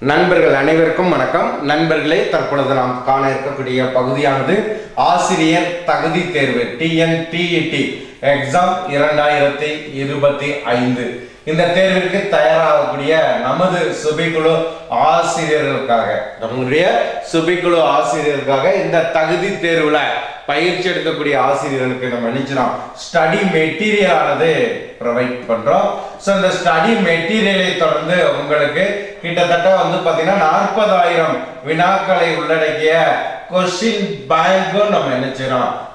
நண்பர்கள் அனைவருக்கும் வணக்கம். நண்பர்களே தற்பொழுது நாம் காண இருக்கக்கூடிய பகுதியானது ஆசிரியர் தகுதி தேர்வு டிஎன்டிஇடி எக்ஸாம் இரண்டாயிரத்தி இருபத்தி ஐந்து. இந்த தேர்விற்கு தயாராகக்கூடிய நமது சுபிக்குழு ஆசிரியர்களுக்காக நம்முடைய சுபிக்குழு ஆசிரியர்களுக்காக இந்த தகுதி தேர்வுல பயிற்சி எடுக்கக்கூடிய ஆசிரியர்களுக்கு நம்ம நினைச்சிடும் ஸ்டடி மெட்டீரியலானது ப்ரொவைட் பண்றோம். ஸோ இந்த ஸ்டடி மெட்டீரியலை தொடர்ந்து உங்களுக்கு கிட்டத்தட்ட வந்து பார்த்தீங்கன்னா நாற்பதாயிரம் வினாக்களை உள்ளடக்கிய கொஸ்டின் பேங்க்கும் நம்ம என்ன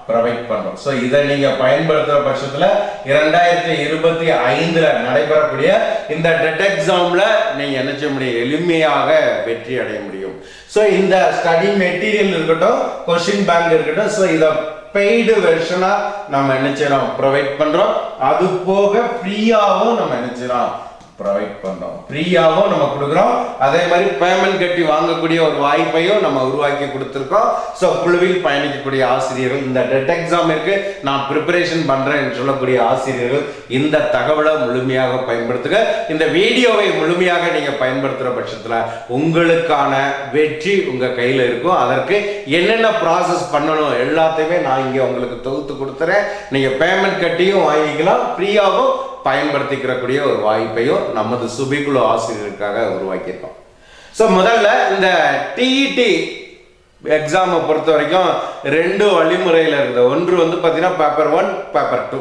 ப்ரொவைட் பண்ணுறோம் ஸோ இதை நீங்கள் பயன்படுத்துகிற பட்சத்தில் இரண்டாயிரத்தி இருபத்தி ஐந்தில் நடைபெறக்கூடிய இந்த டெட் எக்ஸாம்ல நீங்கள் என்ன செய்ய முடியும்? எளிமையாக வெற்றி அடைய முடியும். ஸோ இந்த ஸ்டடி மெட்டீரியல் இருக்கட்டும் கொஷின் பேங்க் இருக்கட்டும் ஸோ இதை பெய்டு வெர்ஷனாக நம்ம என்ன செய்கிறோம் ப்ரொவைட் பண்ணுறோம் அது போக ஃப்ரீயாகவும் நம்ம என்ன செய்கிறோம் ப்ரொவைட் பண்ணுறோம் ஃப்ரீயாகவும் நம்ம கொடுக்குறோம். அதே மாதிரி பேமெண்ட் கட்டி வாங்கக்கூடிய ஒரு வாய்ப்பையும் நம்ம உருவாக்கி கொடுத்துருக்கோம். ஸோ குழுவில் பயணிக்கக்கூடிய ஆசிரியர்கள் இந்த டெட் எக்ஸாமிற்கு நான் ப்ரிப்பரேஷன் பண்ணுறேன்னு சொல்லக்கூடிய ஆசிரியர்கள் இந்த தகவலை முழுமையாக பயன்படுத்துக இந்த வீடியோவை முழுமையாக நீங்கள் பயன்படுத்துகிற பட்சத்தில் உங்களுக்கான வெற்றி உங்கள் கையில் இருக்கும். அதற்கு என்னென்ன ப்ராசஸ் பண்ணணும் எல்லாத்தையுமே நான் இங்கே உங்களுக்கு தொகுத்து கொடுத்துறேன். நீங்கள் பேமெண்ட் கட்டியும் வாங்கிக்கலாம். ஃப்ரீயாகவும் பயன்படுத்திக்கிறக்கூடிய ஒரு வாய்ப்பையும் நமது சுபிகுழு ஆசிரியருக்காக உருவாக்கியிருக்கோம். ஸோ முதல்ல இந்த டிஇடி எக்ஸாமை பொறுத்த வரைக்கும் ரெண்டு வழிமுறையில் இருக்குது. ஒன்று வந்து பார்த்தீங்கன்னா பேப்பர் ஒன் பேப்பர் டூ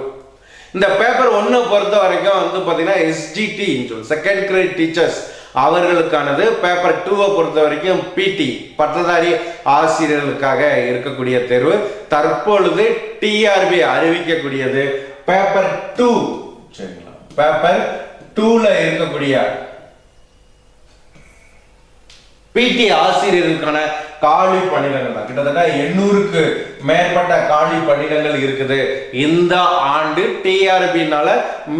இந்த பேப்பர் ஒன்னை பொறுத்த வரைக்கும் வந்து பார்த்தீங்கன்னா எஸ்டிடி செகண்ட் கிரேட் டீச்சர்ஸ் அவர்களுக்கானது. பேப்பர் டூவை பொறுத்த வரைக்கும் பிடி பட்டதாரி ஆசிரியர்களுக்காக இருக்கக்கூடிய தேர்வு. தற்பொழுது டிஆர்பி அறிவிக்கக்கூடியது பேப்பர் டூ சரிங்களா? பேப்பர் டூல இருக்கக்கூடிய பிடி ஆசிரியர்களுக்கான காலி பணியிடங்கள் தான். கிட்டத்தட்ட எண்ணூறுக்கு மேற்பட்ட காலி பணியிடங்கள் இருக்குது. இந்த ஆண்டு டிஆர்பினால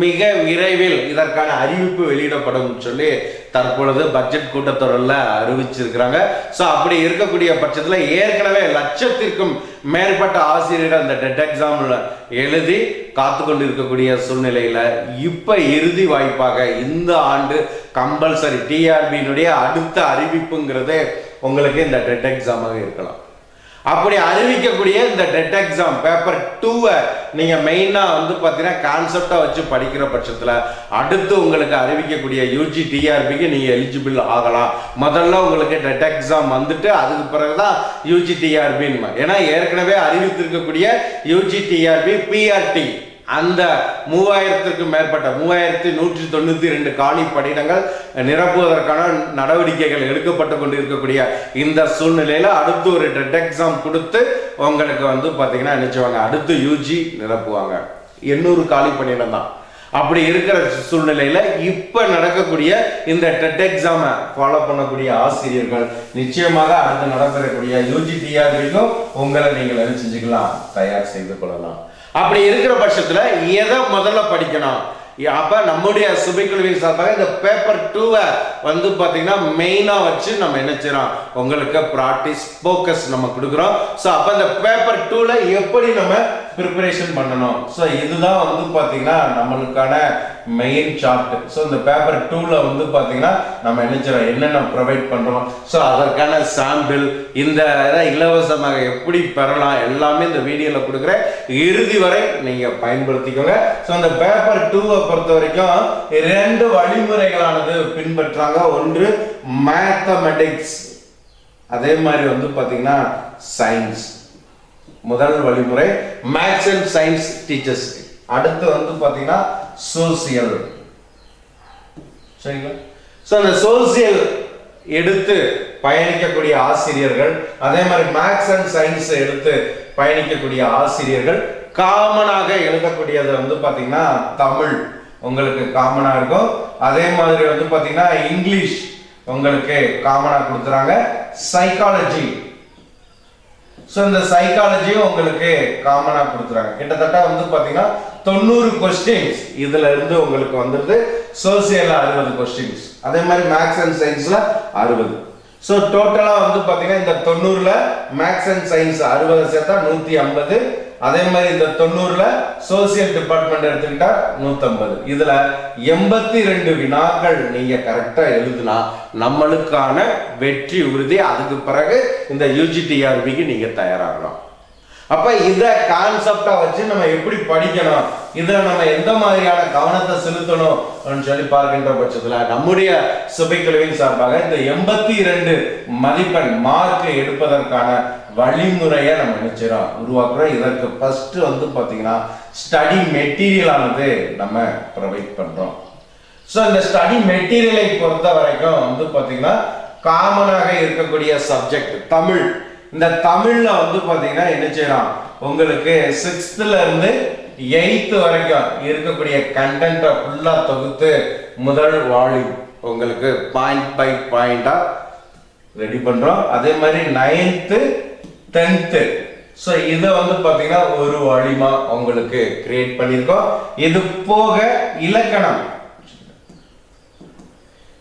மிக விரைவில் இதற்கான அறிவிப்பு வெளியிடப்படும் சொல்லி தற்பொழுது பட்ஜெட் கூட்டத்தொடரில் அறிவிச்சிருக்கிறாங்க. ஸோ அப்படி இருக்கக்கூடிய பட்சத்தில் ஏற்கனவே லட்சத்திற்கும் மேற்பட்ட ஆசிரியர்கள் அந்த டெட் எக்ஸாமில் எழுதி காத்து கொண்டு இருக்கக்கூடிய சூழ்நிலையில் இப்போ இறுதி வாய்ப்பாக இந்த ஆண்டு கம்பல்சரி டிஆர்பியினுடைய அடுத்த அறிவிப்புங்கிறது உங்களுக்கு இந்த டெட் எக்ஸாமாக இருக்கலாம். அப்படி அறிவிக்கக்கூடிய இந்த டெட் எக்ஸாம் பேப்பர் டூவை நீங்கள் மெயினாக வந்து பார்த்தீங்கன்னா கான்செப்டாக வச்சு படிக்கிற பட்சத்தில் அடுத்து உங்களுக்கு அறிவிக்கக்கூடிய யூஜி டிஆர்பிக்கு நீங்கள் எலிஜிபிள் ஆகலாம். முதல்ல உங்களுக்கு டெட் எக்ஸாம் வந்துட்டு அதுக்கு பிறகு தான் யூஜி டிஆர்பின்னு ஏன்னா ஏற்கனவே அறிவித்திருக்கக்கூடிய யூஜி டிஆர்பி பிஆர்டி அந்த மூவாயிரத்திற்கும் மேற்பட்ட மூவாயிரத்தி நூற்றி தொண்ணூற்றி ரெண்டு காலி பணியிடங்கள் நிரப்புவதற்கான நடவடிக்கைகள் எடுக்கப்பட்டு கொண்டு இருக்கக்கூடிய இந்த சூழ்நிலையில் அடுத்து ஒரு டெட் எக்ஸாம் கொடுத்து உங்களுக்கு வந்து பார்த்தீங்கன்னா நினைச்சுவாங்க அடுத்து யூஜி நிரப்புவாங்க. எண்ணூறு காலி பணியிடம் தான். அப்படி இருக்கிற சூழ்நிலையில் இப்போ நடக்கக்கூடிய இந்த டெட் எக்ஸாமை ஃபாலோ பண்ணக்கூடிய ஆசிரியர்கள் நிச்சயமாக அடுத்து நடக்கிறக்கூடிய யூஜி டிஆர்பிக்கும் உங்களை நீங்கள் செஞ்சுக்கலாம்? தயார் செய்து கொள்ளலாம். அப்படி இருக்கிற பட்சத்தில் எதை முதல்ல படிக்கணும்? அப்போ நம்முடைய சுபைக்குழுவின் சார்பாக இந்த பேப்பர் டூவை வந்து பார்த்தீங்கன்னா மெயினாக வச்சு நம்ம என்ன செய்கிறோம் உங்களுக்கு ப்ராக்டிஸ் ஃபோக்கஸ் நம்ம கொடுக்குறோம். ஸோ அப்போ இந்த பேப்பர் டூவில் எப்படி நம்ம ப்ரிப்பரேஷன் பண்ணணும். ஸோ இதுதான் வந்து பார்த்தீங்கன்னா நம்மளுக்கான மெயின் சார்ட் ஸோ இந்த பேப்பர் டூவில் வந்து பார்த்தீங்கன்னா நம்ம என்ன செய்யறோம்? என்னென்ன ப்ரொவைட் பண்ணுறோம் ஸோ அதற்கான சாம்பிள் இந்த இதை இலவசமாக எப்படி பெறலாம்? எல்லாமே இந்த வீடியோவில் கொடுக்குறேன். இறுதி வரை நீங்கள் பயன்படுத்திக்கோங்க. ஸோ அந்த பேப்பர் டூவை பொறுத்த வரைக்கும் ரெண்டு வழிமுறைகளானது பின்பற்றாங்க. ஒன்று மேத்தமெட்டிக்ஸ் அதே மாதிரி வந்து பார்த்தீங்கன்னா சயின்ஸ் முதல் வழிமுறை மேத்ஸ் அண்ட் சயின்ஸ் டீச்சர்ஸ் அடுத்து வந்து பார்த்தீங்கன்னா சோசியல் சரிங்களா? ஸோ அந்த சோசியல் எடுத்து பயணிக்கக்கூடிய ஆசிரியர்கள் அதே மாதிரி மேத்ஸ் அண்ட் சயின்ஸ் எடுத்து பயணிக்கக்கூடிய ஆசிரியர்கள் காமனாக எழுதக்கூடியது வந்து பார்த்தீங்கன்னா தமிழ். உங்களுக்கு காமனாக இருக்கும். அதே மாதிரி வந்து பார்த்தீங்கன்னா இங்கிலீஷ் உங்களுக்கு காமனாக கொடுத்துறாங்க சைக்காலஜி ஸோ இந்த சைக்காலஜியும் உங்களுக்கு காமனாக கொடுத்துறாங்க கிட்டத்தட்ட வந்து பார்த்தீங்கன்னா தொண்ணூறு கொஸ்டின்ஸ் இதுல இருந்து உங்களுக்கு வந்துருது சோசியல்ல அறுபது கொஸ்டின்ஸ் அதே மாதிரி மேக்ஸ் அண்ட் சயின்ஸ்ல அறுபது. ஸோ டோட்டலாக வந்து பார்த்தீங்கன்னா இந்த தொண்ணூறுல மேக்ஸ் அண்ட் சயின்ஸ் அறுபது சேர்த்தா நூற்றி ஐம்பது. அதே மாதிரி இந்த தொண்ணூறுல சோசியல் டிபார்ட்மெண்ட் எடுத்துக்கிட்டா நூத்தம்பது. இதுல எண்பத்தி ரெண்டு வினாக்கள் நீங்க கரெக்டா எழுதுனா நம்மளுக்கான வெற்றி உறுதி அதுக்கு பிறகு இந்த யூஜிடிஆர்பிக்கு நீங்க தயாராகலாம். அப்ப இத கான்செப்டா வச்சு நம்ம எப்படி படிக்கணும்? இதுல நம்ம எந்த மாதிரியான கவனத்தை செலுத்தணும்? அப்படின்னு சொல்லி பார்க்கின்ற பட்சத்துல நம்முடைய சுபைக்குழுவின் சார்பாக இந்த எண்பத்தி இரண்டு மதிப்பெண் மார்க் எடுப்பதற்கான வழிமுறையை நம்ம நினைச்சிடோம் உருவாக்குறோம் இதற்கு ஃபஸ்ட்டு வந்து பார்த்திங்கன்னா ஸ்டடி மெட்டீரியலானது நம்ம ப்ரொவைட் பண்ணுறோம் ஸோ இந்த ஸ்டடி மெட்டீரியலை பொறுத்த வரைக்கும் வந்து பார்த்தீங்கன்னா காமனாக இருக்கக்கூடிய சப்ஜெக்ட் தமிழ். இந்த தமிழில் வந்து பார்த்தீங்கன்னா என்ன செய்யலாம் உங்களுக்கு சிக்ஸ்த்துலேருந்து எயித்து வரைக்கும் இருக்கக்கூடிய கண்டென்ட்டை ஃபுல்லாக தொகுத்து முதல் வால்யூம் உங்களுக்கு பாயிண்ட் பை பாயிண்டாக ரெடி பண்ணுறோம் அதே மாதிரி நைன்த்து டென்த்து ஸோ இதை வந்து பார்த்தீங்கன்னா ஒரு வழிமா உங்களுக்கு கிரியேட் பண்ணியிருக்கோம். இது போக இலக்கணம்.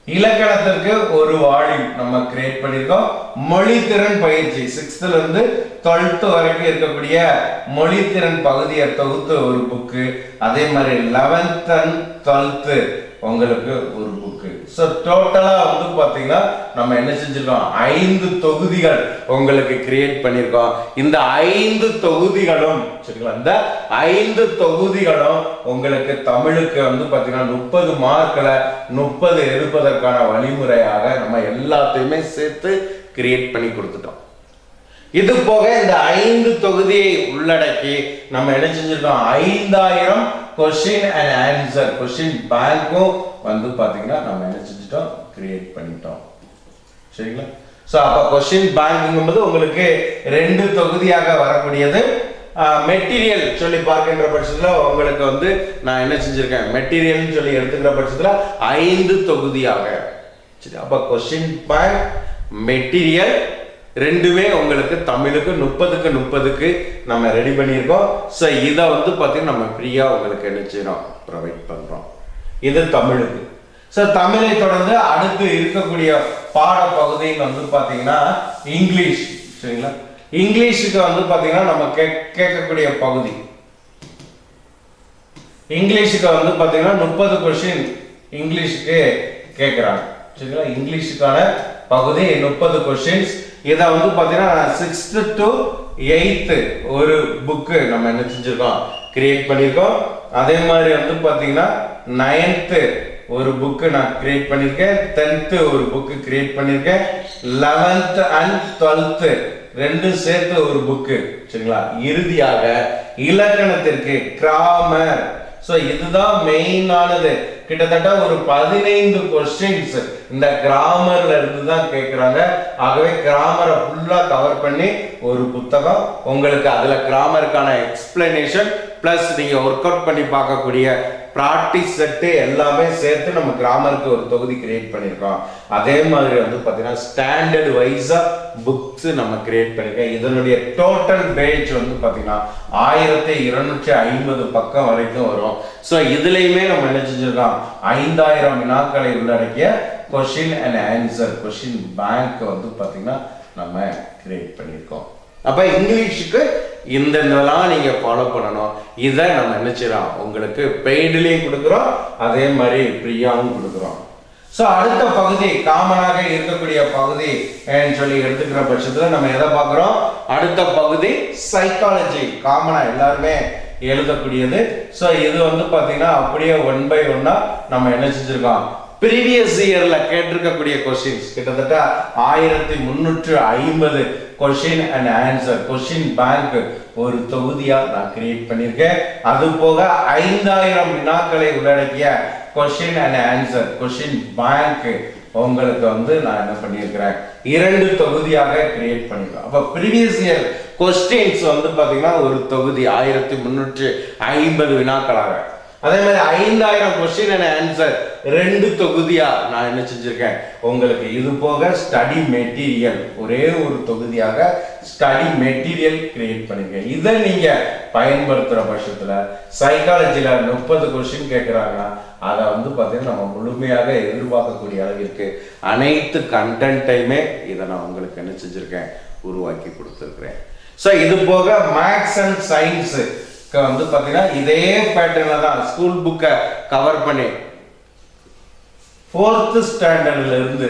இலக்கணத்திற்கு ஒரு வால்யூம் நம்ம கிரியேட் பண்ணியிருக்கோம். மொழித்திறன் பயிற்சி. சிக்ஸ்த்துல இருந்து டுவெல்த் வரைக்கும் இருக்கக்கூடிய மொழித்திறன் பகுதியை தொகுத்து ஒரு புக்கு அதே மாதிரி லெவன்த் அண்ட் டுவெல்த்து உங்களுக்கு ஒரு புக் ஸோ டோட்டலாக வந்து பார்த்தீங்கன்னா நம்ம என்ன செஞ்சுருக்கோம்? ஐந்து தொகுதிகள் உங்களுக்கு கிரியேட் பண்ணியிருக்கோம் இந்த ஐந்து தொகுதிகளும் சரிங்களா? இந்த ஐந்து தொகுதிகளும் உங்களுக்கு தமிழுக்கு வந்து பார்த்தீங்கன்னா முப்பது மார்க்கில் முப்பது எடுப்பதற்கான வழிமுறையாக நம்ம எல்லாத்தையுமே சேர்த்து கிரியேட் பண்ணி கொடுத்துட்டோம். இது போக இந்த ஐந்து தொகுதியை உள்ளடக்கி நம்ம என்ன செஞ்சிருக்கோம்? ஐந்தாயிரம் கொஸ்டின் அண்ட் ஆன்சர் கொஸ்டின் பேங்க்கும் வந்து பார்த்தீங்கன்னா நம்ம என்ன செஞ்சிட்டோம்? கிரியேட் பண்ணிட்டோம். சரிங்களா? ஸோ அப்போ கொஸ்டின் பேங்க்குங்கும்போது உங்களுக்கு ரெண்டு தொகுதியாக வரக்கூடியது. மெட்டீரியல் சொல்லி பார்க்கின்ற பட்சத்தில் உங்களுக்கு வந்து நான் என்ன செஞ்சுருக்கேன்? மெட்டீரியல்னு சொல்லி எடுத்துக்கிற பட்சத்தில் ஐந்து தொகுதியாக. சரி அப்போ கொஸ்டின் பேங்க் மெட்டீரியல் ரெண்டுமே உங்களுக்கு தமிழுக்கு முப்பதுக்கு முப்பதுக்கு நம்ம ரெடி பண்ணியிருக்கோம். ஸோ இதை வந்து பார்த்தீங்கன்னா நம்ம ஃப்ரீயாக உங்களுக்கு என்ன செய்கிறோம் ப்ரொவைட் பண்ணுறோம் இது தமிழுக்கு. ஸோ தமிழை தொடர்ந்து அடுத்து இருக்கக்கூடிய பாடப்பகுதின்னு வந்து பார்த்தீங்கன்னா இங்கிலீஷ் சரிங்களா? இங்கிலீஷுக்கு வந்து பார்த்தீங்கன்னா நம்ம கே கேட்கக்கூடிய பகுதி. இங்கிலீஷுக்கு வந்து பார்த்தீங்கன்னா முப்பது கொஸ்டின் இங்கிலீஷுக்கு கேட்குறாங்க. சரிங்களா? இங்கிலீஷுக்கான பகுதி முப்பது கொஸ்டின்ஸ் இதை வந்து பார்த்தீங்கன்னா சிக்ஸ்த்து டு எயித்து ஒரு புக்கு நம்ம என்ன செஞ்சுருக்கோம்? கிரியேட் பண்ணியிருக்கோம். அதே மாதிரி வந்து பார்த்தீங்கன்னா நைன்த்து ஒரு புக்கு நான் கிரியேட் பண்ணியிருக்கேன் டென்த்து ஒரு புக்கு கிரியேட் பண்ணியிருக்கேன் லெவன்த்து அண்ட் டுவெல்த்து ரெண்டும் சேர்த்து ஒரு புக்கு சரிங்களா? இறுதியாக இலக்கணத்திற்கு கிராமர் ஸோ இதுதான் மெயினானது கிட்டத்தட்ட ஒரு பதினைந்து கொஸ்டின்ஸ் இந்த கிராமர்ல இருந்து தான் கேட்குறாங்க ஆகவே கிராமரை ஃபுல்லாக கவர் பண்ணி ஒரு புத்தகம். உங்களுக்கு அதில் கிராமருக்கான எக்ஸ்பிளனேஷன் ப்ளஸ் நீங்கள் ஒர்க் அவுட் பண்ணி பார்க்கக்கூடிய ப்ராக்டிஸ் செட்டு எல்லாமே சேர்த்து நம்ம கிராமருக்கு ஒரு தொகுதி கிரியேட் பண்ணியிருக்கோம் அதே மாதிரி வந்து பார்த்தீங்கன்னா ஸ்டாண்டர்ட் வைஸாக புக்ஸ் நம்ம கிரியேட் பண்ணியிருக்கோம் இதனுடைய டோட்டல் பேஜ் வந்து பார்த்தீங்கன்னா ஆயிரத்தி இருநூற்றி ஐம்பது பக்கம் வரைக்கும் வரும். ஸோ இதுலேயுமே நம்ம என்ன செஞ்சிருக்கோம் ஐந்தாயிரம் வினாக்களை உள்ளடக்கிய question and answer question bank வந்து பார்த்தீங்கன்னா நம்ம கிரியேட் பண்ணியிருக்கோம் அப்போ இங்கிலீஷுக்கு இந்த இதெல்லாம் நீங்கள் ஃபாலோ பண்ணணும். இதை நம்ம நினச்சிடோம் உங்களுக்கு பெய்டுலேயும் கொடுக்குறோம். அதே மாதிரி ஃப்ரீயாகவும் கொடுக்குறோம். ஸோ அடுத்த பகுதி காமனாக இருக்கக்கூடிய பகுதி சொல்லி எடுத்துக்கிற பட்சத்தில் நம்ம எதை பார்க்குறோம்? அடுத்த பகுதி சைக்காலஜி காமனாக எல்லாருமே எழுதக்கூடியது. ஸோ இது வந்து பார்த்தீங்கன்னா அப்படியே ஒன் பை ஒன்னாக நம்ம என்ன செஞ்சிருக்கோம்? ப்ரீவியஸ் இயரில் கேட்டிருக்கக்கூடிய கொஸ்டின்ஸ் கிட்டத்தட்ட ஆயிரத்தி முந்நூற்று ஐம்பது question and answer question bank ஒரு தொகுதியாக நான் கிரியேட் பண்ணியிருக்கேன் அது போக ஐந்தாயிரம் வினாக்களை உள்ளடக்கிய question and answer question bank உங்களுக்கு வந்து நான் என்ன பண்ணியிருக்கிறேன்? இரண்டு தொகுதியாக கிரியேட் பண்ணிருக்கேன். அப்போ ப்ரீவியஸ் இயர் கொஸ்டின்ஸ் வந்து பார்த்தீங்கன்னா ஒரு தொகுதி ஆயிரத்தி முந்நூற்றி ஐம்பது வினாக்களாக. அதே மாதிரி ஐந்தாயிரம் கொஸ்டின் அண்ட் ஆன்சர் ரெண்டு தொகுதியா நான் என்ன செஞ்சிருக்கேன்? உங்களுக்கு இது போக ஸ்டடி மெட்டீரியல் ஒரே ஒரு தொகுதியாக ஸ்டடி மெட்டீரியல் கிரியேட் பண்ணிருக்கேன் இதை நீங்க பயன்படுத்துற பட்சத்துல சைக்காலஜியில் முப்பது கொஸ்டின் கேட்குறாங்கன்னா அதை வந்து பார்த்தீங்கன்னா நம்ம முழுமையாக எதிர்பார்க்கக்கூடிய அளவிற்கு அனைத்து கண்டென்ட்டையுமே இதை நான் உங்களுக்கு என்ன செஞ்சிருக்கேன்? உருவாக்கி கொடுத்துருக்குறேன். ஸோ இது போக மேக்ஸ் அண்ட் சயின்ஸு வந்து பார்த்தீங்கன்னா இதே பேட்டர்ன தான் ஸ்கூல் புக்கை கவர் பண்ணி ஃபோர்த்து ஸ்டாண்டர்ட்ல இருந்து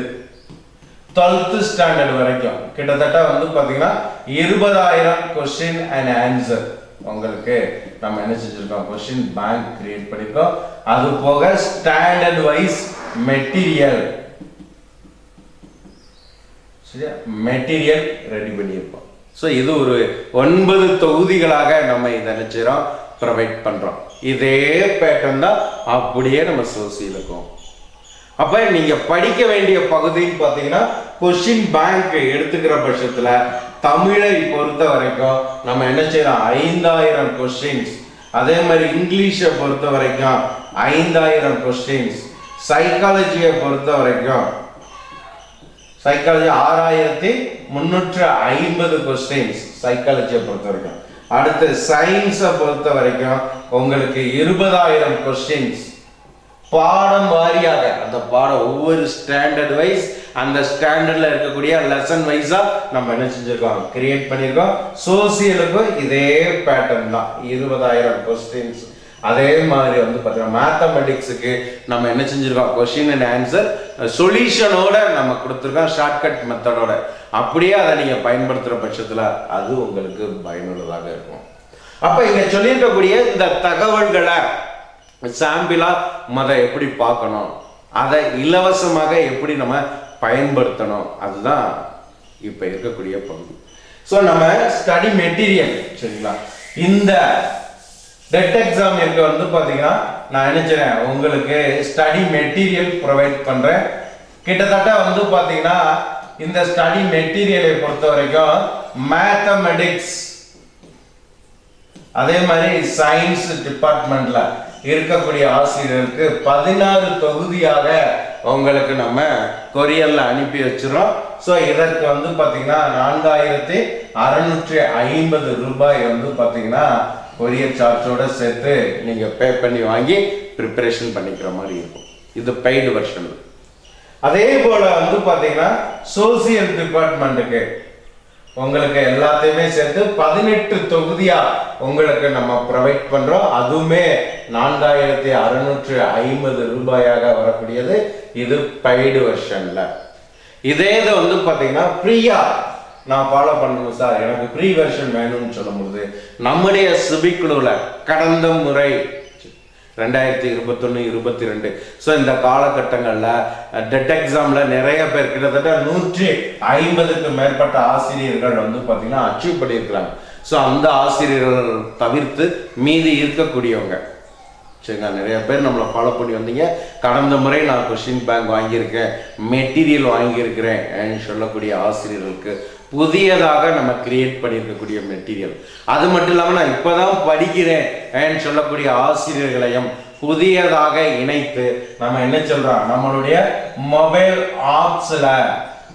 டுவெல்த்து ஸ்டாண்டர்ட் வரைக்கும் கிட்டத்தட்ட வந்து பார்த்தீங்கன்னா இருபதாயிரம் கொஸ்டின் அண்ட் ஆன்சர் உங்களுக்கு நம்ம என்ன செஞ்சிருக்கோம்? கொஸ்டின் பேங்க் கிரியேட் பண்ணியிருக்கோம் அது போக ஸ்டாண்டர்ட் வைஸ் மெட்டீரியல் சரியா? மெட்டீரியல் ரெடி பண்ணியிருப்போம் ஸோ இது ஒரு ஒன்பது தொகுதிகளாக நம்ம இதை நினைச்சிரோம் ப்ரொவைட் பண்ணுறோம் இதே பேட்டர்ன் தான் அப்படியே நம்ம சோசியல் இருக்கும். நீங்கள் படிக்க வேண்டிய பகுதின்னு பார்த்தீங்கன்னா கொஷின் பேங்க் எடுத்துக்கிற பட்சத்தில் தமிழை பொறுத்த வரைக்கும் நம்ம என்ன செய்யலாம்? ஐந்தாயிரம் கொஸ்டின்ஸ் அதே மாதிரி இங்கிலீஷை பொறுத்த வரைக்கும் ஐந்தாயிரம் கொஸ்டின்ஸ் சைக்காலஜியை பொறுத்த வரைக்கும் சைக்காலஜி ஆறாயிரத்தி முன்னூற்று ஐம்பது கொஸ்டின்ஸ் சைக்காலஜியை பொறுத்த வரைக்கும். அடுத்து சயின்ஸை பொறுத்த வரைக்கும் உங்களுக்கு இருபதாயிரம் கொஸ்டின்ஸ் பாடம் வாரியாக அந்த பாடம் ஒவ்வொரு ஸ்டாண்டர்ட் வைஸ் அந்த ஸ்டாண்டர்டில் இருக்கக்கூடிய லெசன் வைஸாக நம்ம என்ன செஞ்சுருக்கோம்? கிரியேட் பண்ணியிருக்கோம் சோசியலுக்கும் இதே பேட்டர்ன் தான். இருபதாயிரம் கொஸ்டின்ஸ் அதே மாதிரி வந்து பார்த்தீங்கன்னா மேத்தமெட்டிக்ஸுக்கு நம்ம என்ன செஞ்சுருக்கோம்? கொஷின் அண்ட் ஆன்சர் சொல்யூஷனோட நம்ம கொடுத்துருக்கோம் ஷார்ட்கட் மெத்தடோட அப்படியே அதை நீங்கள் பயன்படுத்துகிற பட்சத்தில் அது உங்களுக்கு பயனுள்ளதாக இருக்கும். அப்போ இங்கே சொல்லியிருக்கக்கூடிய இந்த தகவல்களை சாம்பிளாக மத எப்படி பார்க்கணும்? அதை இலவசமாக எப்படி நம்ம பயன்படுத்தணும்? அதுதான் இப்போ இருக்கக்கூடிய பகுதி. ஸோ நம்ம ஸ்டடி மெட்டீரியல் சரிங்களா? இந்த டெட் எக்ஸாம் எனக்கு வந்து பார்த்தீங்கன்னா நான் நினைக்கிறேன் உங்களுக்கு ஸ்டடி மெட்டீரியல் ப்ரொவைட் பண்ணுறேன் கிட்டத்தட்ட வந்து பார்த்தீங்கன்னா இந்த ஸ்டடி மெட்டீரியலை பொறுத்த வரைக்கும் மேத்தமெட்டிக்ஸ் அதே மாதிரி சயின்ஸ் டிபார்ட்மெண்ட்ல இருக்கக்கூடிய ஆசிரியருக்கு பதினாறு தொகுதியாக உங்களுக்கு நம்ம கொரியரில் அனுப்பி வச்சிடறோம். ஸோ இதற்கு வந்து பார்த்தீங்கன்னா நான்காயிரத்தி அறுநூற்றி ஐம்பது ரூபாய் வந்து பார்த்தீங்கன்னா கொரியர் சார்ஜோட சேர்த்து நீங்கள் பே பண்ணி வாங்கி ப்ரிப்பரேஷன் பண்ணிக்கிற மாதிரி இருக்கும். இது பெய்டு வெர்ஷன் அதே போல் வந்து பார்த்தீங்கன்னா சோசியல் டிபார்ட்மெண்ட்டுக்கு உங்களுக்கு எல்லாத்தையுமே சேர்த்து பதினெட்டு தொகுதியாக உங்களுக்கு நம்ம ப்ரொவைட் பண்ணுறோம் அதுவுமே நான்காயிரத்தி அறுநூற்று ஐம்பது ரூபாயாக வரக்கூடியது. இது பெய்டு வெர்ஷனில் இதே இது வந்து பார்த்தீங்கன்னா ஃப்ரீயாக நான் ஃபாலோ பண்ணணும் சார் எனக்கு ப்ரீ வெர்ஷன் வேணும்னு சொல்லும்போது நம்முடைய சிபிக்குழுவில் கடந்த முறை ரெண்டாயிரத்தி இருபத்தொன்று இருபத்தி ரெண்டு ஸோ இந்த காலகட்டங்களில் டெட் எக்ஸாமில் நிறைய பேர் கிட்டத்தட்ட நூற்றி ஐம்பதுக்கு மேற்பட்ட ஆசிரியர்கள் வந்து பார்த்திங்கன்னா அச்சீவ் பண்ணியிருக்கிறாங்க. ஸோ அந்த ஆசிரியர்கள் தவிர்த்து மீதி இருக்கக்கூடியவங்க. சரிங்களா? நிறைய பேர் நம்மளை ஃபாலோ பண்ணி வந்தீங்க. கடந்த முறை நான் கொஷின் பேங்க் வாங்கியிருக்கேன் மெட்டீரியல் வாங்கியிருக்கிறேன் அப்படின்னு சொல்லக்கூடிய ஆசிரியர்களுக்கு புதியதாக நம்ம கிரியேட் பண்ணியிருக்கக்கூடிய மெட்டீரியல் அது மட்டும் இல்லாமல் நான் இப்போதான் படிக்கிறேன் சொல்லக்கூடிய ஆசிரியர்களையும் புதியதாக இணைத்து நம்ம என்ன சொல்கிறோம் நம்மளுடைய மொபைல் ஆப்ஸில்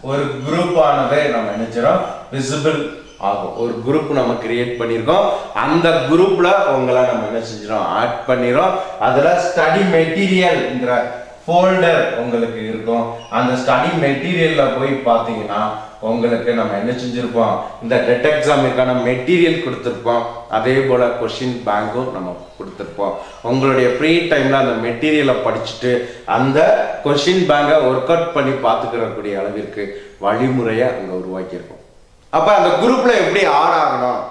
ஒரு குரூப் ஆனது நம்ம நினைச்சிடும் விசிபிள் ஆகும். ஒரு குரூப் நம்ம கிரியேட் பண்ணியிருக்கோம். அந்த குரூப்பில் உங்களை நம்ம என்ன செஞ்சிடும் ஆட் பண்ணிடுறோம். அதில் ஸ்டடி மெட்டீரியல்ங்கிற ஃபோல்டர் உங்களுக்கு இருக்கும். அந்த ஸ்டடி மெட்டீரியலில் போய் பார்த்தீங்கன்னா உங்களுக்கு நம்ம என்ன செஞ்சுருப்போம்? இந்த டெட் எக்ஸாமுக்கான மெட்டீரியல் கொடுத்துருப்போம். அதே போல் கொஷின் பேங்க்கும் நம்ம கொடுத்துருப்போம். உங்களுடைய ஃப்ரீ டைமில் அந்த மெட்டீரியலை படிச்சுட்டு அந்த கொஷின் பேங்கை ஒர்க் அவுட் பண்ணி பார்த்துக்கிறக்கூடிய அளவிற்கு வழிமுறையை அங்கே உருவாக்கியிருக்கோம். அப்போ அந்த குரூப்பில் எப்படி ஆட் ஆகணும்?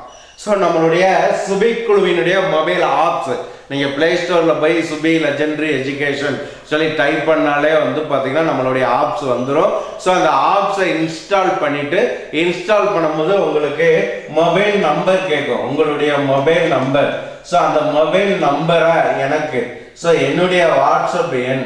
ஸோ நம்மளுடைய சுபை குழுவினுடைய மொபைல் ஆப்ஸ் நீங்கள் ப்ளே ஸ்டோரில் போய் சுபி லெஜெண்டரி எஜுகேஷன் சொல்லி டைப் பண்ணாலே வந்து பார்த்தீங்கன்னா நம்மளுடைய ஆப்ஸ் வந்துடும் ஸோ அந்த ஆப்ஸை இன்ஸ்டால் பண்ணிவிட்டு இன்ஸ்டால் பண்ணும்போது உங்களுக்கு மொபைல் நம்பர் கேட்கும். உங்களுடைய மொபைல் நம்பர் ஸோ அந்த மொபைல் நம்பரை எனக்கு ஸோ என்னுடைய வாட்ஸ்அப் எண்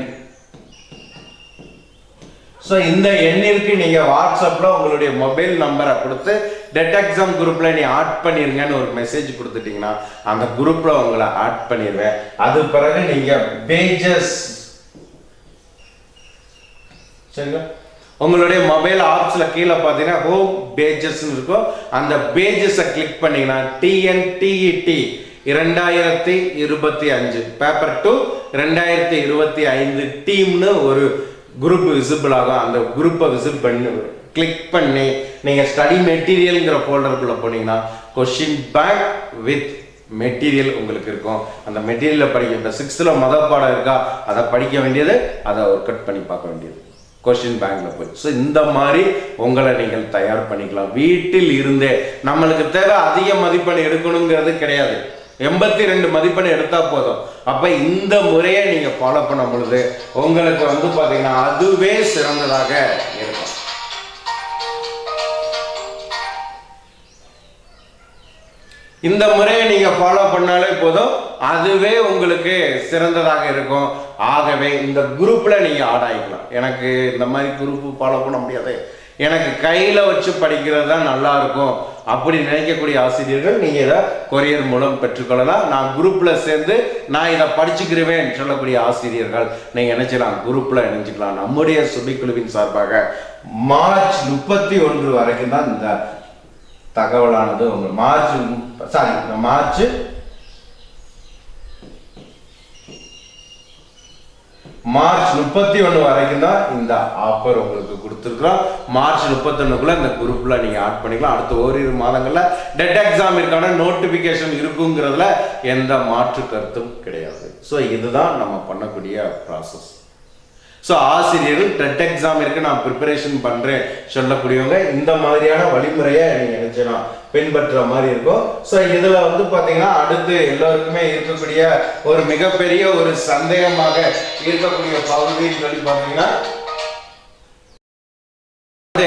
ஸோ இந்த எண்ணிற்கு நீங்கள் வாட்ஸ்அப்பில் உங்களுடைய மொபைல் நம்பரை கொடுத்து டெட் எக்ஸாம் குரூப்பில் நீ ஆட் பண்ணிருங்கன்னு ஒரு மெசேஜ் கொடுத்துட்டிங்கன்னா அந்த குரூப்பில் உங்களை ஆட் பண்ணிடுவேன் அது பிறகு நீங்கள் பேஜஸ் சரிங்களா? உங்களுடைய மொபைல் ஆப்ஸில் கீழே பார்த்தீங்கன்னா ஹோம் பேஜஸ்ன்னு இருக்கும். அந்த பேஜஸை கிளிக் பண்ணீங்கன்னா டிஎன்டிஇடி இரண்டாயிரத்தி இருபத்தி அஞ்சு. பேப்பர் டூ ரெண்டாயிரத்தி இருபத்தி ஐந்து. டீம்னு ஒரு குரூப் விசிபிள் ஆகும் அந்த குரூப்பை விசிட் பண்ணி கிளிக் பண்ணி. நீங்கள் ஸ்டடி மெட்டீரியல்ங்கிற ஃபோல்டருக்குள்ளே போனீங்கன்னா கொஷின் பேங்க் வித் மெட்டீரியல் உங்களுக்கு இருக்கும். அந்த மெட்டீரியலில் படிக்க இந்த சிக்ஸ்த்தில் மத பாடம் இருக்கா அதை படிக்க வேண்டியது அதை ஒர்க் அவுட் பண்ணி பார்க்க வேண்டியது. கொஷின் பேங்க்ல போய். ஸோ இந்த மாதிரி உங்களை நீங்கள் தயார் பண்ணிக்கலாம். வீட்டில் இருந்தே நம்மளுக்கு தேவை அதிக மதிப்பெண் எடுக்கணுங்கிறது கிடையாது. எண்பத்தி ரெண்டு மதிப்பெண் எடுத்தால் போதும். அப்போ இந்த முறையை நீங்கள் ஃபாலோ பண்ணும் பொழுது உங்களுக்கு வந்து பார்த்தீங்கன்னா அதுவே சிறந்ததாக இருக்கும். இந்த முறையை நீங்கள் ஃபாலோ பண்ணாலே போதும். அதுவே உங்களுக்கு சிறந்ததாக இருக்கும். ஆகவே இந்த குரூப்பில் நீங்கள் ஆட் ஆகிக்கலாம் எனக்கு இந்த மாதிரி குரூப்பு ஃபாலோ பண்ண முடியாது. எனக்கு கையில் வச்சு படிக்கிறது தான் நல்லா இருக்கும் அப்படி நினைக்கக்கூடிய ஆசிரியர்கள் நீங்கள் இதை கொரியர் மூலம் பெற்றுக்கொள்ளலாம். நான் குரூப்பில் சேர்ந்து நான் இதை படிச்சுக்கிறவேன் சொல்லக்கூடிய ஆசிரியர்கள் நீங்கள் நினைச்சலாம் குரூப்பில் நினைச்சிக்கலாம் நம்முடைய சுபிக்குழுவின் சார்பாக மார்ச் முப்பத்தி ஒன்று வரைக்கும் தான் இந்த தகவலானது உங்கள் மார்ச் சாரி மார்ச் மார்ச் முப்பத்தி ஒன்று வரைக்கும் தான் இந்த ஆஃபர் உங்களுக்கு கொடுத்துருக்குறோம். மார்ச் முப்பத்தொன்னுக்குள்ள இந்த குரூப்ல நீங்க ஆட் பண்ணிக்கலாம். அடுத்த ஓரிரு மாதங்கள்ல டெட் எக்ஸாமிற்கான நோட்டிபிகேஷன் இருக்குங்கிறதுல எந்த மாற்று கருத்தும் கிடையாது. ஸோ இதுதான் நம்ம பண்ணக்கூடிய ப்ராசஸ் ஸோ ஆசிரியர்கள் டெட் எக்ஸாம் இருக்கு நான் ப்ரிப்பரேஷன் பண்றேன் சொல்லக்கூடியவங்க இந்த மாதிரியான வழிமுறையை நீங்க நினைச்சலாம். பின்பற்ற மாதிரி இருக்கும். ஸோ இதுல வந்து பாத்தீங்கன்னா அடுத்து எல்லோருக்குமே இருக்கக்கூடிய ஒரு மிகப்பெரிய ஒரு சந்தேகமாக இருக்கக்கூடிய பகுதின்னு சொல்லி பார்த்தீங்கன்னா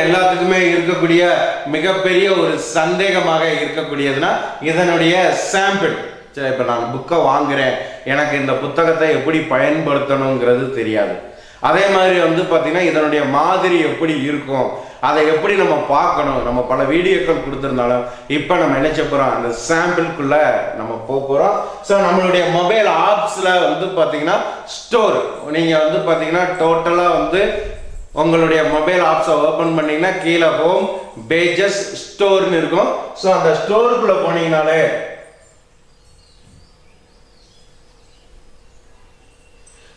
எல்லாத்துக்குமே இருக்கக்கூடிய மிகப்பெரிய ஒரு சந்தேகமாக இருக்கக்கூடியதுன்னா இதனுடைய சாம்பிள் சரி இப்போ நான் புக்கை வாங்குறேன். எனக்கு இந்த புத்தகத்தை எப்படி பயன்படுத்தணுங்கிறது தெரியாது. அதே மாதிரி வந்து பார்த்தீங்கன்னா இதனுடைய மாதிரி எப்படி இருக்கும்? அதை எப்படி நம்ம பார்க்கணும்? நம்ம பல வீடியோக்கள் கொடுத்துருந்தாலும் இப்போ நம்ம நினைச்ச போகிறோம் அந்த சாம்பிள்குள்ளே நம்ம போக போகிறோம் ஸோ நம்மளுடைய மொபைல் ஆப்ஸில் வந்து பார்த்தீங்கன்னா ஸ்டோர் நீங்கள் வந்து பார்த்தீங்கன்னா டோட்டலாக வந்து உங்களுடைய மொபைல் ஆப்ஸை ஓப்பன் பண்ணீங்கன்னா கீழே ஹோம் பேஜஸ் ஸ்டோர்னு இருக்கும். ஸோ அந்த ஸ்டோருக்குள்ளே போனீங்கனாலே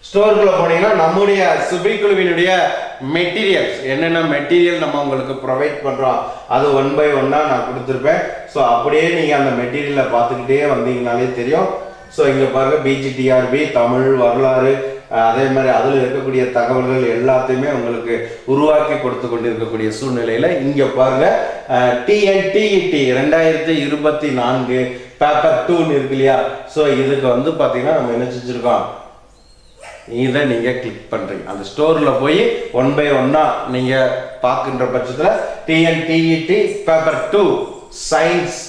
ஸ்டோருக்குள்ளே போனீங்கன்னா நம்முடைய சுபிக்குழுவினுடைய மெட்டீரியல்ஸ் என்னென்ன மெட்டீரியல் நம்ம உங்களுக்கு ப்ரொவைட் பண்ணுறோம் அது ஒன் பை ஒன்னாக நான் கொடுத்துருப்பேன். ஸோ அப்படியே நீங்கள் அந்த மெட்டீரியலை பார்த்துக்கிட்டே வந்தீங்கனாலே தெரியும். ஸோ இங்கே பாருங்க பிஜிடிஆர்பி தமிழ் வரலாறு அதே மாதிரி அதில் இருக்கக்கூடிய தகவல்கள் எல்லாத்தையுமே உங்களுக்கு உருவாக்கி கொடுத்து கொண்டிருக்கக்கூடிய சூழ்நிலையில் இங்கே பாருங்க டிஎன்டிஇடி ரெண்டாயிரத்தி இருபத்தி நான்கு பேப்பர் டூன்னு இருக்கு இல்லையா? ஸோ இதுக்கு வந்து பார்த்தீங்கன்னா நம்ம என்ன செஞ்சுருக்கோம்? இதை நீங்கள் கிளிக் பண்ணுறீங்க அந்த ஸ்டோரில் போய் ஒன் பை ஒன்னாக நீங்கள் பார்க்குன்ற பட்சத்தில் TNTET paper two science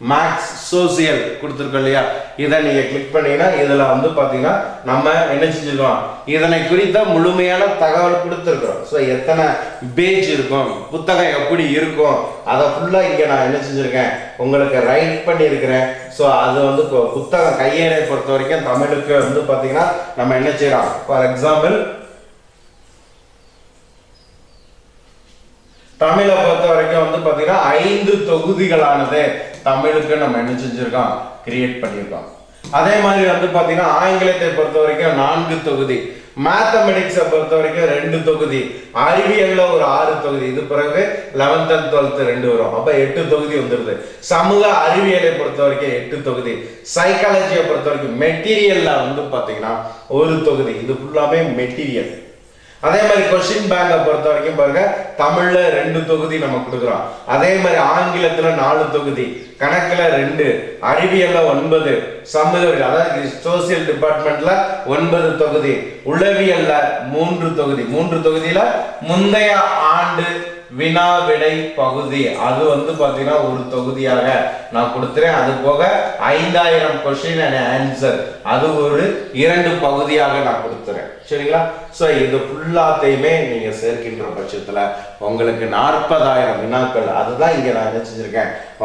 maths social கொடுத்துருக்கோம் இல்லையா? இதை நீங்கள் கிளிக் பண்ணீங்கன்னா இதில் வந்து பார்த்தீங்கன்னா நம்ம என்ன செஞ்சுருக்கோம்? இதனை குறித்த முழுமையான தகவல் கொடுத்துருக்குறோம். ஸோ எத்தனை பேஜ் இருக்கும்? புத்தகம் எப்படி இருக்கும்? அதை ஃபுல்லாக இங்கே நான் என்ன செஞ்சுருக்கேன்? உங்களுக்கு ரைட் பண்ணியிருக்கிறேன். ஸோ அது வந்து இப்போ புத்தகம் கையேடை பொறுத்த வரைக்கும் தமிழுக்கு வந்து பார்த்தீங்கன்னா நம்ம என்ன செய்கிறோம் ஃபார் எக்ஸாம்பிள் தமிழை பொறுத்த வரைக்கும் வந்து பார்த்தீங்கன்னா ஐந்து தொகுதிகளானது தமிழுக்கு நம்ம என்ன செஞ்சுருக்கோம்? கிரியேட் பண்ணியிருக்கோம். அதே மாதிரி வந்து பார்த்தீங்கன்னா ஆங்கிலத்தை பொறுத்த வரைக்கும் நான்கு தொகுதி மேத்தமெட்டிக்ஸை பொறுத்த வரைக்கும் ரெண்டு தொகுதி அறிவியலில் ஒரு ஆறு தொகுதி. இது பிறகு லெவன்த் அண்ட் டுவெல்த்து ரெண்டு வரும். அப்போ எட்டு தொகுதி வந்துடுது சமூக அறிவியலை பொறுத்த வரைக்கும் எட்டு தொகுதி. சைக்காலஜியை பொறுத்த வரைக்கும் மெட்டீரியலில் வந்து பார்த்தீங்கன்னா ஒரு தொகுதி. இது ஃபுல்லாமே மெட்டீரியல் அதே மாதிரி கொஸ்டின் பேங்கை பொறுத்த வரைக்கும் பாருங்க தமிழ்ல ரெண்டு தொகுதி நம்ம கொடுக்குறோம். அதே மாதிரி ஆங்கிலத்துல நாலு தொகுதி கணக்குல ரெண்டு அறிவியல்ல ஒன்பது சமூக அதாவது சோசியல் டிபார்ட்மெண்ட்ல ஒன்பது தொகுதி உளவியல்ல மூன்று தொகுதி. மூன்று தொகுதியில முந்தைய ஆண்டு வினா விடை பகுதி. அது வந்து பார்த்தீங்கன்னா ஒரு தொகுதியாக நான் கொடுத்துறேன். அது போக ஐந்தாயிரம் கொஸ்டின் அண்ட் ஆன்சர் அது ஒரு இரண்டு பகுதியாக நான் கொடுத்துறேன். சரிங்களா? ஸோ இது ஃபுல்லாத்தையுமே நீங்கள் சேர்க்கின்ற பட்சத்தில் உங்களுக்கு நாற்பதாயிரம் வினாக்கள். அதுதான் இங்கே நான் என்ன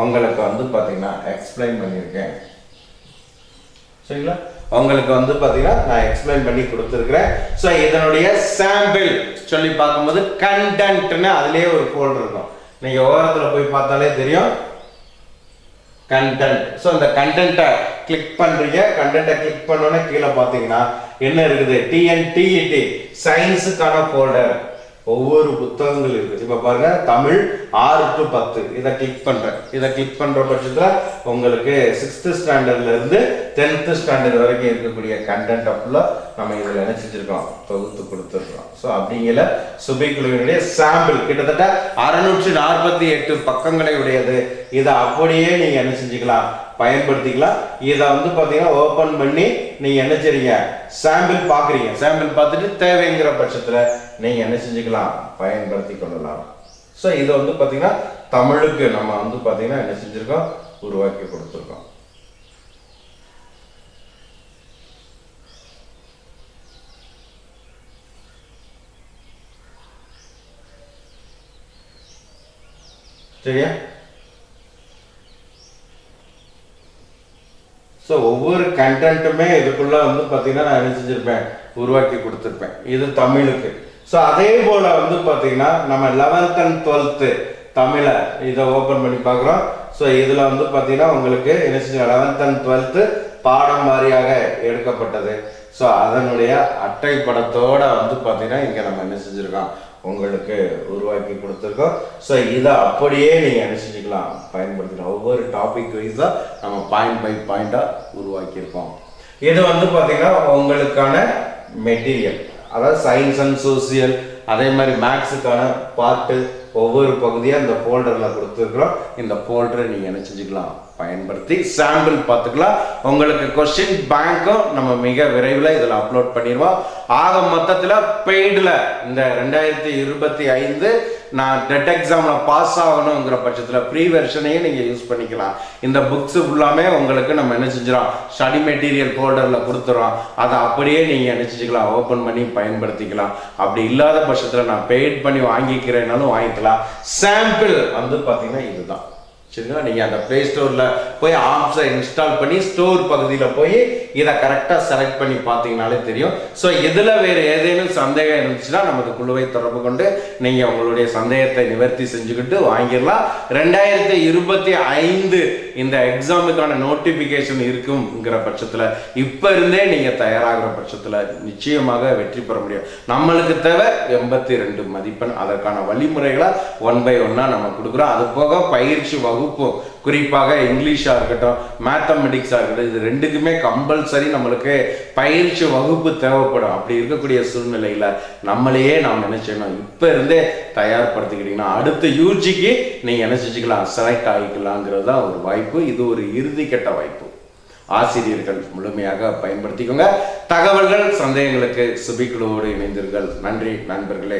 உங்களுக்கு வந்து பார்த்தீங்கன்னா எக்ஸ்பிளைன் பண்ணியிருக்கேன். சரிங்களா? உங்களுக்கு வந்து பார்த்தீங்கன்னா நான் எக்ஸ்பிளைன் பண்ணி கொடுத்துருக்குறேன். ஸோ இதனுடைய சாம்பிள் சொல்லி பார்க்கும்போது கண்டென்ட்னு அதுலேயே ஒரு ஃபோல்டர் இருக்கும். நீங்கள் ஓரத்தில் போய் பார்த்தாலே தெரியும். கண்டென்ட் ஸோ இந்த கண்டென்ட்டை கிளிக் பண்ணுறீங்க கண்டென்ட்டை கிளிக் பண்ணோன்னே கீழே பார்த்தீங்கன்னா என்ன இருக்குது? டிஎன்டிஇடி சயின்ஸுக்கான ஃபோல்டர் ஒவ்வொரு புத்தகங்கள் இருக்கு. இப்ப பாருங்க தமிழ் ஆறு டு பத்து. இதை கிளிக் பண்றேன். இதை கிளிக் பண்ற பட்சத்துல உங்களுக்கு சிக்ஸ்த் ஸ்டாண்டர்ட்ல இருந்து டென்த் ஸ்டாண்டர்ட் வரைக்கும் இருக்கக்கூடிய கண்டென்ட் அப்படிலாம் நம்ம இதுல என்ன தொகுத்து கொடுத்துருக்கோம். ஸோ அப்படிங்கிற சுபிக்குழுவினுடைய சாம்பிள் கிட்டத்தட்ட அறுநூற்றி நாற்பத்தி எட்டு பக்கங்களை உடையது. இதை அப்படியே நீங்க என்ன செஞ்சுக்கலாம்? பயன்படுத்திக்கலாம். இதை வந்து பார்த்தீங்கன்னா ஓப்பன் பண்ணி நீங்கள் என்ன செய்றீங்க? சாம்பிள் பார்க்குறீங்க. சாம்பிள் பார்த்துட்டு தேவைங்கிற பட்சத்தில் நீங்கள் என்ன செஞ்சுக்கலாம்? பயன்படுத்தி கொள்ளலாம் ஸோ இதை வந்து பார்த்தீங்கன்னா தமிழுக்கு நம்ம வந்து பார்த்தீங்கன்னா என்ன செஞ்சுருக்கோம்? உருவாக்கி கொடுத்துருக்கோம். சரியா? ஸோ ஒவ்வொரு கண்டென்ட்டுமே இதுக்குள்ள வந்து பார்த்தீங்கன்னா நான் என்ன செஞ்சிருப்பேன்? உருவாக்கி கொடுத்துருப்பேன். இது தமிழுக்கு. ஸோ அதே போல் வந்து பார்த்தீங்கன்னா நம்ம லெவன்த் அண்ட் டுவெல்த்து தமிழை இதை ஓப்பன் பண்ணி பார்க்குறோம். ஸோ இதில் வந்து பார்த்தீங்கன்னா உங்களுக்கு என்ன செஞ்சு லெவன்த் அண்ட் டுவெல்த்து பாடம் வாரியாக எடுக்கப்பட்டது. ஸோ அதனுடைய அட்டை படத்தோட வந்து பார்த்தீங்கன்னா இங்கே நம்ம என்ன செஞ்சுருக்கோம்? உங்களுக்கு உருவாக்கி கொடுத்துருக்கோம். ஸோ இதை அப்படியே நீங்கள் என்ன செஞ்சுக்கலாம்? பயன்படுத்திக்கலாம். ஒவ்வொரு டாபிக் வைஸாக நம்ம பாயிண்ட் பை பாயிண்ட்டாக உருவாக்கியிருக்கோம். இது வந்து பார்த்தீங்கன்னா உங்களுக்கான மெட்டீரியல் அதாவது சயின்ஸ் அண்ட் சோசியல் அதே மாதிரி மேக்ஸுக்கான பார்ட்டு ஒவ்வொரு பகுதியாக இந்த ஃபோல்டரில் கொடுத்துருக்குறோம். இந்த ஃபோல்டரை நீங்கள் என்ன செஞ்சுக்கலாம்? பயன்படுத்தி சாம்பிள் பார்த்துக்கலாம். உங்களுக்கு கொஸ்டின் பேங்க்கும் நம்ம மிக விரைவில் இதில் அப்லோட் பண்ணிடுவோம். ஆக மொத்தத்தில் பெய்டில் இந்த ரெண்டாயிரத்தி இருபத்தி ஐந்து நான் டெட் எக்ஸாமில் பாஸ் ஆகணுங்கிற பட்சத்தில் ப்ரீ வெர்ஷனையும் நீங்கள் யூஸ் பண்ணிக்கலாம். இந்த புக்ஸ் ஃபுல்லாமே உங்களுக்கு நம்ம என்ன செஞ்சிடும் ஸ்டடி மெட்டீரியல் ஃபோல்டரில் கொடுத்துறோம் அதை அப்படியே நீங்கள் என்ன செஞ்சுக்கலாம்? ஓப்பன் பண்ணி பயன்படுத்திக்கலாம். அப்படி இல்லாத பட்சத்தில் நான் பெய்ட் பண்ணி வாங்கிக்கிறேனாலும் வாங்கிக்கலாம். சாம்பிள் வந்து பார்த்தீங்கன்னா இதுதான். சரிங்களா நீங்கள் அந்த ப்ளே ஸ்டோரில் போய் ஆப்ஸை இன்ஸ்டால் பண்ணி ஸ்டோர் பகுதியில் போய் இதை கரெக்டாக செலக்ட் பண்ணி பார்த்தீங்கனாலே தெரியும். ஸோ இதில் வேறு ஏதேனும் சந்தேகம் இருந்துச்சுன்னா நமது குழுவை தொடர்பு கொண்டு நீங்கள் உங்களுடைய சந்தேகத்தை நிவர்த்தி செஞ்சுக்கிட்டு வாங்கிடலாம். ரெண்டாயிரத்தி இருபத்தி ஐந்து இந்த எக்ஸாமுக்கான நோட்டிஃபிகேஷன் இருக்குங்கிற பட்சத்தில் இப்போ இருந்தே நீங்கள் தயாராகிற பட்சத்தில் நிச்சயமாக வெற்றி பெற முடியும். நம்மளுக்கு தேவை எண்பத்தி ரெண்டு மதிப்பெண். அதற்கான வழிமுறைகளை ஒன் பை ஒன்னாக நம்ம கொடுக்குறோம். அது போக பயிற்சி வகுப்பு குறிப்பாக இங்கிலீஷாக இருக்கட்டும் மேத்தமெட்டிக்ஸாக இருக்கட்டும் இது ரெண்டுக்குமே கம்பல்சரி நம்மளுக்கு பயிற்சி வகுப்பு தேவைப்படும். அப்படி இருக்கக்கூடிய சூழ்நிலையில் நம்மளையே நாம் நினைச்சணும் இப்போ இருந்தே தயார்படுத்திக்கிட்டீங்கன்னா அடுத்த யூஜிக்கு நீங்கள் என்ன செஞ்சுக்கலாம்? செலக்ட் ஆகிக்கலாங்கிறது தான் ஒரு வாய்ப்பு இது ஒரு இறுதி வாய்ப்பு. ஆசிரியர்கள் முழுமையாக பயன்படுத்திக்கோங்க. தகவல்கள் சந்தேகங்களுக்கு சுபிக்குழுவோடு இணைந்தீர்கள் நன்றி நண்பர்களே.